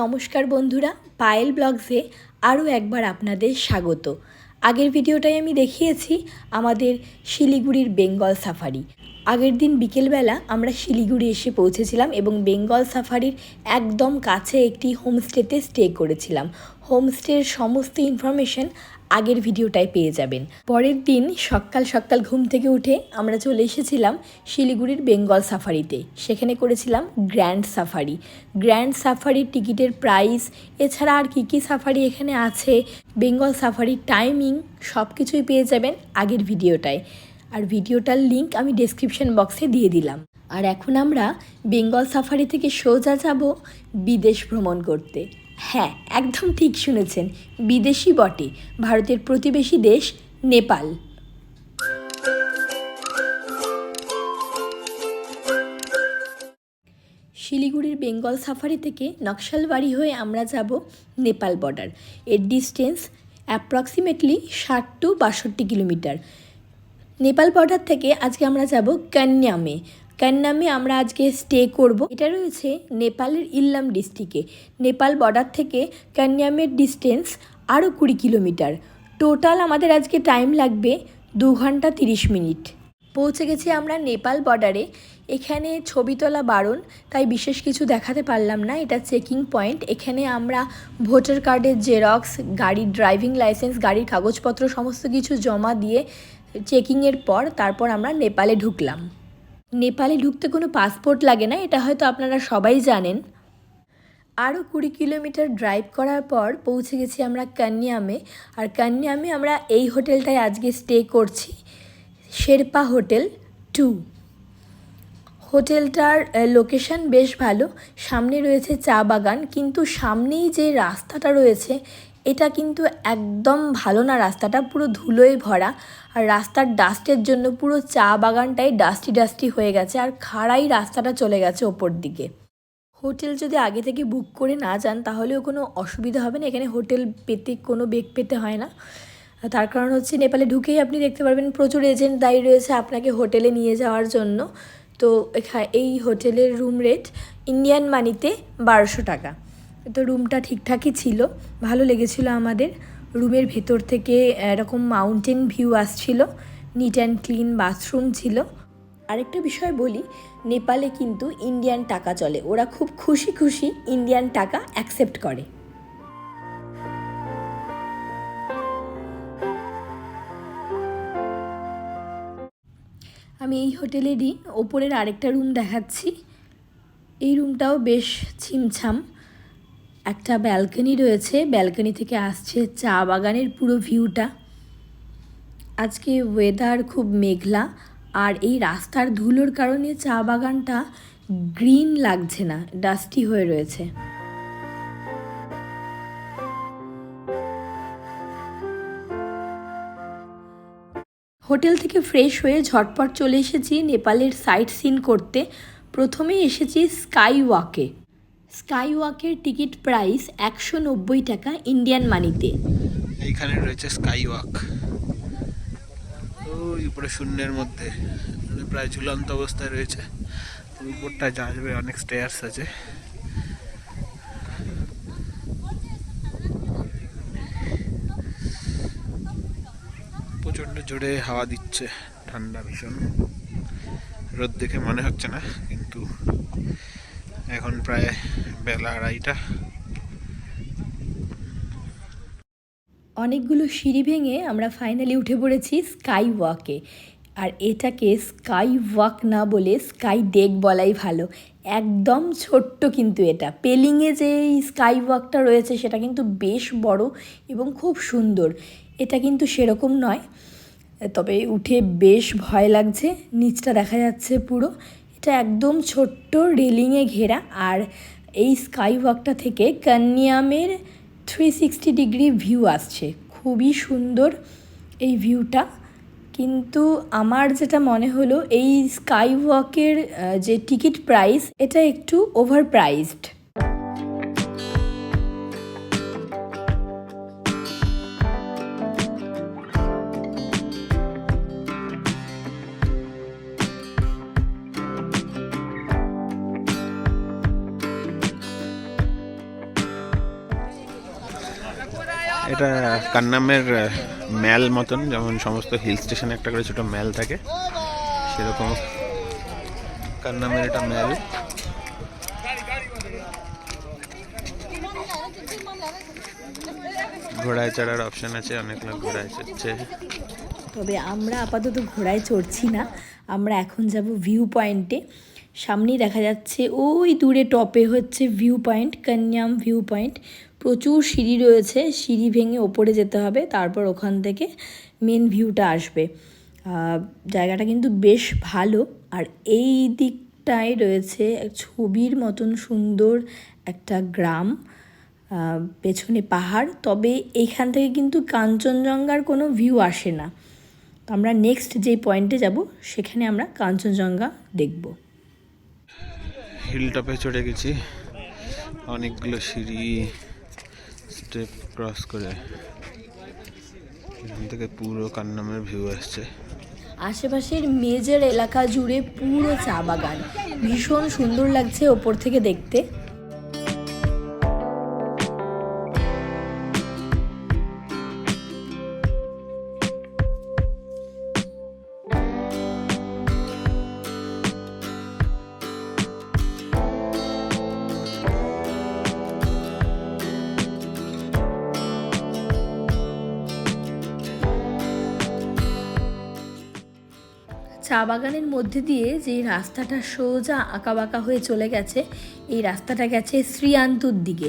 নমস্কার বন্ধুরা, পায়েল ব্লগসে আরও একবার আপনাদের স্বাগত। আগের ভিডিওটায় আমি দেখিয়েছি আমাদের শিলিগুড়ির বেঙ্গল সাফারি। আগের দিন বিকেলবেলা আমরা শিলিগুড়ি এসে পৌঁছেছিলাম এবং বেঙ্গল সাফারির একদম কাছে একটি হোমস্টেতে স্টে করেছিলাম। হোমস্টের সমস্ত ইনফরমেশন আগের ভিডিওটায় পেয়ে যাবেন। পরের দিন সকাল সকাল ঘুম থেকে উঠে আমরা চলে এসেছিলাম শিলিগুড়ির বেঙ্গল সাফারিতে। সেখানে করেছিলাম গ্র্যান্ড সাফারি। গ্র্যান্ড সাফারির টিকিটের প্রাইস, এছাড়া আর কী কী সাফারি এখানে আছে, বেঙ্গল সাফারির টাইমিং সব কিছুই পেয়ে যাবেন আগের ভিডিওটায়। আর ভিডিওটার লিংক আমি ডেসক্রিপশন বক্সে দিয়ে দিলাম। আর এখন আমরা বেঙ্গল সাফারি থেকে সোজা যাব বিদেশ ভ্রমণ করতে। হ্যাঁ একদম ঠিক শুনেছেন, বিদেশি বটে, ভারতের প্রতিবেশী দেশ নেপাল। শিলিগুড়ির বেঙ্গল সাফারি থেকে নকশালবাড়ি হয়ে আমরা যাব নেপাল বর্ডার এর ডিস্টেন্স অ্যাপ্রক্সিমেটলি ষাট টু বাষট্টি কিলোমিটার। নেপাল বর্ডার থেকে আজকে আমরা যাব কান্যামে কান্যামে আমরা আজকে স্টে করব। এটা রয়েছে নেপালের ইল্লাম ডিস্ট্রিক্টে। নেপাল বর্ডার থেকে কান্যামের ডিস্টেন্স আরও কুড়ি কিলোমিটার। টোটাল আমাদের আজকে টাইম লাগবে দু ঘণ্টা তিরিশ মিনিট। পৌঁছে গেছি আমরা নেপাল বর্ডারে। এখানে ছবি তোলা বারণ, তাই বিশেষ কিছু দেখাতে পারলাম না। এটা চেকিং পয়েন্ট। এখানে আমরা ভোটার কার্ডের জেরক্স, গাড়ির ড্রাইভিং লাইসেন্স, গাড়ির কাগজপত্র, সমস্ত কিছু জমা দিয়ে চেকিংয়ের পর তারপর আমরা নেপালে ঢুকলাম। নেপালে ঢুকতে কোনো পাসপোর্ট লাগে না, এটা হয়তো আপনারা সবাই জানেন। আরও কুড়ি কিলোমিটার ড্রাইভ করার পর পৌঁছে গেছি আমরা কান্যামে। আর কান্যামে আমরা এই হোটেলটায় আজকে স্টে করছি, শেরপা হোটেল টু হোটেলটার লোকেশন বেশ ভালো, সামনে রয়েছে চা বাগান, কিন্তু সামনেই যে রাস্তাটা রয়েছে এটা কিন্তু একদম ভালো না, রাস্তাটা পুরো ধুলোয় ভরা আর রাস্তার ডাস্টের জন্য পুরো চা বাগানটাই ডাস্টি ডাস্টি হয়ে গেছে আর খাড়াই রাস্তাটা চলে গেছে ওপর দিকে। হোটেল যদি আগে থেকে বুক করে না যান তাহলেও কোনো অসুবিধা হবে না, এখানে হোটেল পেতে কোনো বেগ পেতে হয় না। তার কারণ হচ্ছে নেপালে ঢুকেই আপনি দেখতে পারবেন প্রচুর এজেন্ট দায়ী রয়েছে আপনাকে হোটেলে নিয়ে যাওয়ার জন্য। তো এই হোটেলের রুম রেট ইন্ডিয়ান মানিতে বারোশো টাকা। তো রুমটা ঠিকঠাকই ছিল, ভালো লেগেছিল আমাদের। রুমের ভেতর থেকে এরকম মাউন্টেন ভিউ আসছিল নিট অ্যান্ড ক্লিন বাথরুম ছিল। আরেকটা বিষয় বলি, নেপালে কিন্তু ইন্ডিয়ান টাকা চলে। ওরা খুব খুশি খুশি ইন্ডিয়ান টাকা অ্যাকসেপ্ট করে। আমি এই হোটেলেরই ওপরের আরেকটা রুম দেখাচ্ছি। এই রুমটাও বেশ ছিমছাম। একটা ব্যালকনি রয়েছে, ব্যালকনি থেকে আসছে চা বাগানের পুরো ভিউটা। আজকে ওয়েদার খুব মেঘলা আর এই রাস্তার ধুলোর কারণে চা বাগানটা গ্রিন লাগছে না ডাস্টি হয়ে রয়েছে। হোটেল থেকে ফ্রেশ হয়ে ঝটপট চলে এসেছি নেপালের সাইট সিন করতে। প্রথমেই এসেছি স্কাই ওয়াকে স্কাই ওয়াকের টিকিট প্রাইস একশো নব্বই টাকা ইন্ডিয়ান মানিতে। এইখানে রয়েছে স্কাই ওয়াক ওই উপরে শূন্যের মধ্যে। মানে প্রায় ঝুলন্ত অবস্থায় রয়েছে। উপরটা যাবে, অনেক স্টেয়ার্স আছে। প্রচণ্ড জোরে হাওয়া দিচ্ছে ঠান্ডা ভীষণ। রোদ দেখে মনে হচ্ছে না, কিন্তু এখন প্রায় অনেকগুলো সিঁড়ি ভেঙে আমরা ফাইনালি উঠে পড়েছি স্কাই ওয়াকে আর এটাকে স্কাই ওয়াক না বলে স্কাই ডেক বলাই ভালো। একদম ছোট্ট কিন্তু এটা। পেলিংয়ে যে স্কাই ওয়াকটা রয়েছে সেটা কিন্তু বেশ বড় এবং খুব সুন্দর। এটা কিন্তু সেরকম নয়, তবে উঠে বেশ ভয় লাগছে। নিচটা দেখা যাচ্ছে পুরো। এটা একদম ছোট্ট রেলিংয়ে ঘেরা। আর এই স্কাই ওয়াকটা থেকে কন্যামের থ্রি সিক্সটি ডিগ্রি ভিউ আসছে। খুবই সুন্দর এই ভিউটা। কিন্তু আমার যেটা মনে হলো, এই স্কাই ওয়াকের যে টিকিট প্রাইস, এটা একটু ওভার প্রাইসড এটা কান্নামের ম্যাল মতন, যেমন সমস্ত হিল স্টেশনে একটা করে ছোট ম্যাল থাকে, সেরকম কান্নামের এটা ম্যাল। ঘোড়ায় চড়ার অপশন আছে, অনেক লোক ঘোড়ায় চড়ছে। তবে আমরা আপাতত ঘোড়ায় চড়ছি না, আমরা এখন যাব ভিউ পয়েন্টে সামনেই দেখা যাচ্ছে ওই দূরে টপে হচ্ছে view point Kanyam view point প্রচুর সিঁড়ি রয়েছে, সিঁড়ি ভেঙে ওপরে যেতে হবে, তারপর ওখান থেকে মেন ভিউটা আসবে। জায়গাটা কিন্তু বেশ ভালো, আর এই দিকটায় রয়েছে ছবির মতন সুন্দর একটা গ্রাম। পেছনে পাহাড়, তবে এইখান থেকে কিন্তু কাঞ্চনজঙ্ঘার কোনো ভিউ আসে না। আমরা নেক্সট যে পয়েন্টে যাব, সেখানে আমরা কাঞ্চনজঙ্ঘা দেখব। হিল টপে চড়ে গেছি। অনেকগুলো সিঁড়ি, স্টেপ ক্রস করে এখান থেকে পুরো কান্নামের ভিউ আসছে। আশেপাশের মেজের এলাকা জুড়ে পুরো চা বাগান। ভীষণ সুন্দর লাগছে ওপর থেকে দেখতে। চা বাগানের মধ্যে দিয়ে যে রাস্তাটা সোজা আঁকাবাঁকা হয়ে চলে গেছে এই রাস্তাটা গেছে শ্রীয়ান্তুর দিকে।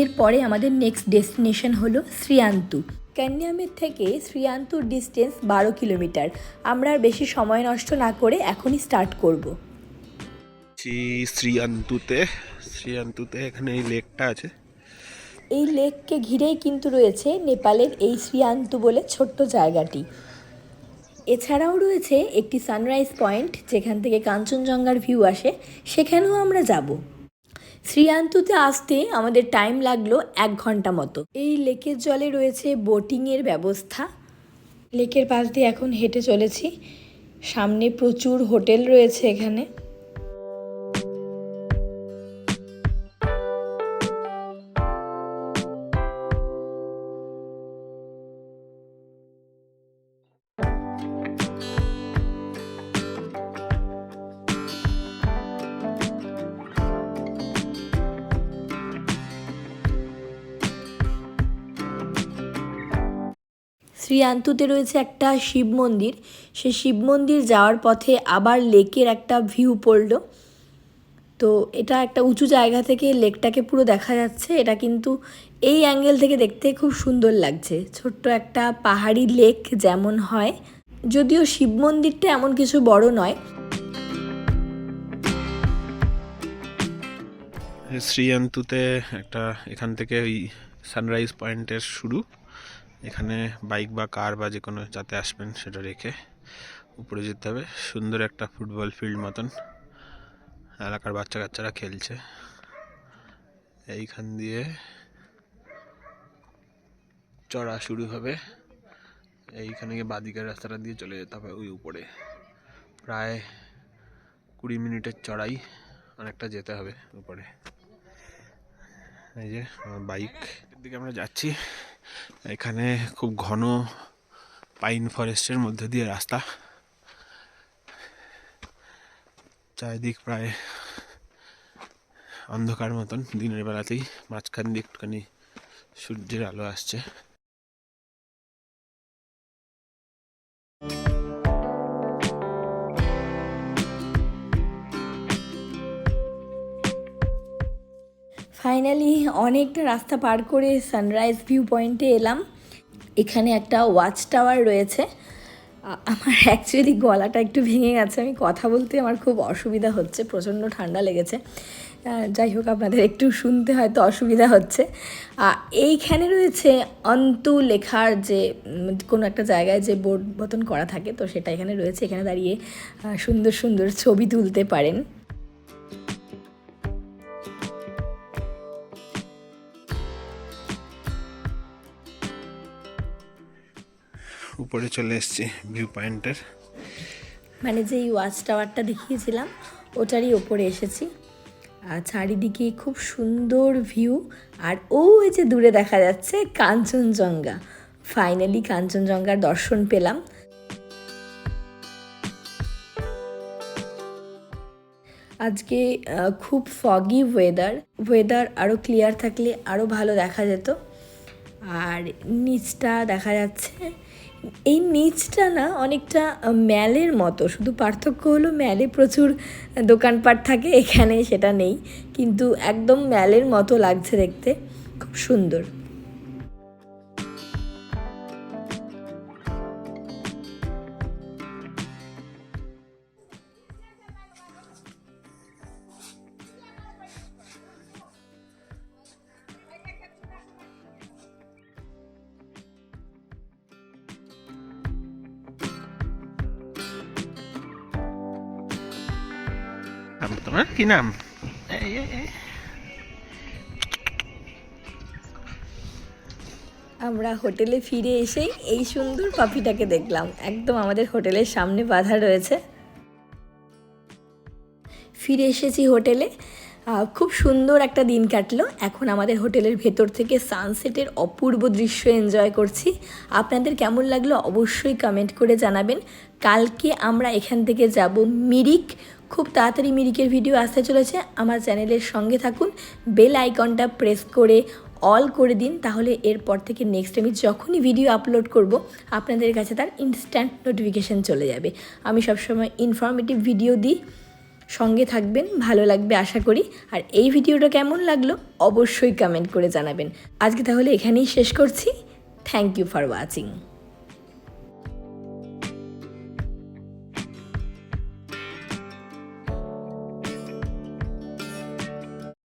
এরপরে আমাদের নেক্সট ডেস্টিনেশন হলো শ্রীয়ান্তু। ক্যানিয়ামের থেকে শ্রীয়ান্তুর ডিস্টেন্স বারো কিলোমিটার। আমরা আর বেশি সময় নষ্ট না করে এখনই স্টার্ট করব। শ্রী শ্রীয়ান্তুতে শ্রীয়ান্তুতে এখানে এই লেকটা আছে। এই লেককে ঘিরেই কিন্তু রয়েছে নেপালের এই শ্রীয়ান্তু বলে ছোট্ট জায়গাটি। এছাড়াও রয়েছে একটি সানরাইজ পয়েন্ট যেখান থেকে কাঞ্চনজঙ্ঘার ভিউ আসে, সেখানেও আমরা যাব। শ্রীয়ান্তুতে আসতে আমাদের টাইম লাগল এক ঘণ্টা মতো। এই লেকের জলে রয়েছে বোটিংয়ের ব্যবস্থা। লেকের পাশ দিয়ে এখন হেঁটে চলেছি। সামনে প্রচুর হোটেল রয়েছে এখানে। শ্রীয়ান্তুতে রয়েছে একটা শিব মন্দির। সে শিব মন্দির যাওয়ার পথে আবার লেকের একটা ভিউ পড়ল। তো এটা একটা উঁচু জায়গা থেকে লেকটাকে পুরো দেখা যাচ্ছে। এটা কিন্তু এই অ্যাঙ্গেল থেকে দেখতে খুব সুন্দর লাগছে। ছোট্ট একটা পাহাড়ি লেক যেমন হয়। যদিও শিব মন্দিরটা এমন কিছু বড় নয়। শ্রীয়ান্তুতে একটা এখান থেকে ওই সানরাইজ পয়েন্টের শুরু। এখানে বাইক বা কার বা যে কোনো যাতে আসবেন সেটা রেখে উপরে যেতে হবে। সুন্দর একটা ফুটবল ফিল্ড মতন এলাকার বাচ্চা কাচ্চারা খেলছে। এইখান দিয়ে চড়া শুরু হবে। এইখানে গিয়ে বাদিকের রাস্তাটা দিয়ে চলে যেতে হবে ওই উপরে। প্রায় কুড়ি মিনিটের চড়াই অনেকটা যেতে হবে উপরে। এই যে বাইক দিকে আমরা যাচ্ছি। এখানে খুব ঘন পাইন ফরেস্টের মধ্যে দিয়ে রাস্তা। চারিদিক প্রায় অন্ধকার মতন। দিনের বেলাতেই মাঝখান দিয়ে একটুখানি সূর্যের আলো আসছে। ফাইনালি অনেকটা রাস্তা পার করে সানরাইজ ভিউ পয়েন্টে এলাম। এখানে একটা ওয়াচ টাওয়ার রয়েছে। আমার অ্যাকচুয়ালি গলাটা একটু ভেঙে গেছে। আমি কথা বলতে আমার খুব অসুবিধা হচ্ছে, প্রচণ্ড ঠান্ডা লেগেছে। যাই হোক, আপনাদের একটু শুনতে হয়তো অসুবিধা হচ্ছে। এইখানে রয়েছে অন্তু লেখার যে কোনো একটা জায়গায় যে বোর্ড মতন করা থাকে, তো সেটা এখানে রয়েছে। এখানে দাঁড়িয়ে সুন্দর সুন্দর ছবি তুলতে পারেন। উপরে চলে এসেছি ভিউ পয়েন্টের মানে যেই ওয়াচ টাওয়ারটা দেখিয়েছিলাম, ওটারই ওপরে এসেছি। আর চারিদিকে খুব সুন্দর ভিউ আর ও এই যে দূরে দেখা যাচ্ছে কাঞ্চনজঙ্ঘা। ফাইনালি কাঞ্চনজঙ্ঘার দর্শন পেলাম। আজকে খুব ফগি ওয়েদার ওয়েদার আরও ক্লিয়ার থাকলে আরও ভালো দেখা যেত। আর নিচটা দেখা যাচ্ছে এই নিচটা না অনেকটা ম্যালের মতো। শুধু পার্থক্য হলো ম্যালে প্রচুর দোকানপাট থাকে, এখানে সেটা নেই। কিন্তু একদম ম্যালের মতো লাগছে দেখতে। খুব সুন্দর। নাম তোমার কি নাম এই, এই, এই। আমরা হোটেলে ফিরে এসেই এই সুন্দর পাপিটাকে দেখলাম। একদম আমাদের হোটেলের সামনে বাধা রয়েছে। ফিরে এসেছি হোটেলে। খুব সুন্দর একটা দিন কাটলো। এখন আমাদের হোটেলের ভেতর থেকে সানসেটের অপূর্ব দৃশ্য এনজয় করছি। আপনাদের কেমন লাগল অবশ্যই কমেন্ট করে জানাবেন। কালকে আমরা এখান থেকে যাব মিরিক খুব তাড়াতাড়ি মিরিকের ভিডিও আসতে চলেছে। আমার চ্যানেলের সঙ্গে থাকুন, বেল আইকনটা প্রেস করে, অল করে দিন, তাহলে এরপর থেকে নেক্সট আমি যখনই ভিডিও আপলোড করব, আপনাদের কাছে তার ইনস্ট্যান্ট নোটিফিকেশান চলে যাবে। আমি সবসময় ইনফরমেটিভ ভিডিও দিই, সঙ্গে থাকবেন, ভালো লাগবে আশা করি। আর এই ভিডিওটা কেমন লাগল, অবশ্যই কমেন্ট করে জানাবেন। আজকে তাহলে এখানেই শেষ করছি। Thank you for watching